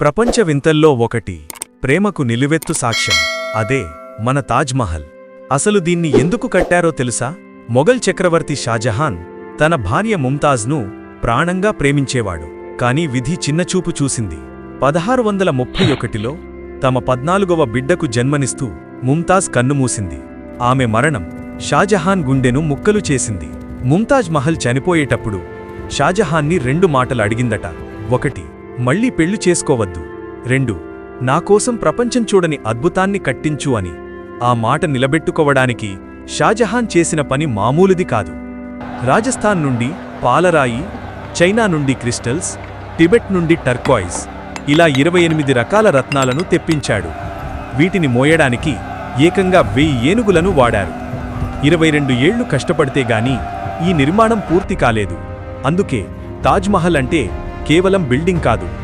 ప్రపంచ వింతల్లో ఒకటి ప్రేమకు నిలువెత్తు సాక్ష్యం అదే మన తాజ్మహల్ అసలు దీన్ని ఎందుకు కట్టారో తెలుసా? మొఘల్ చక్రవర్తి షాజహాన్ తన భార్య ముంతాజ్ను ప్రాణంగా ప్రేమించేవాడు కాని విధి చిన్నచూపు చూసింది. పదహారు వందల ముప్పై ఒకటిలో తమ పద్నాలుగవ బిడ్డకు జన్మనిస్తూ ముంతాజ్ కన్నుమూసింది. ఆమె మరణం షాజహాన్ గుండెను ముక్కలు చేసింది. ముంతాజ్ మహల్ చనిపోయేటప్పుడు షాజహాన్ని రెండు మాటలు అడిగిందట. ఒకటి మళ్ళీ పెళ్ళి చేసుకోవద్దు. రెండు నాకోసం ప్రపంచం చూడని అద్భుతాన్ని కట్టించు అని. ఆ మాట నిలబెట్టుకోవడానికి షాజహాన్ చేసిన పని మామూలుది కాదు. రాజస్థాన్ నుండి పాలరాయి చైనా నుండి క్రిస్టల్స్ టిబెట్ నుండి టర్కాయిస్ ఇలా ఇరవై ఎనిమిది రకాల రత్నాలను తెప్పించాడు. వీటిని మోయడానికి ఏకంగా వెయ్యి ఏనుగులను వాడారు. ఇరవై రెండు ఏళ్ళు కష్టపడితే గాని ఈ నిర్మాణం పూర్తి కాలేదు. అందుకే తాజ్మహల్ అంటే కేవలం బిల్డింగ్ కాదు.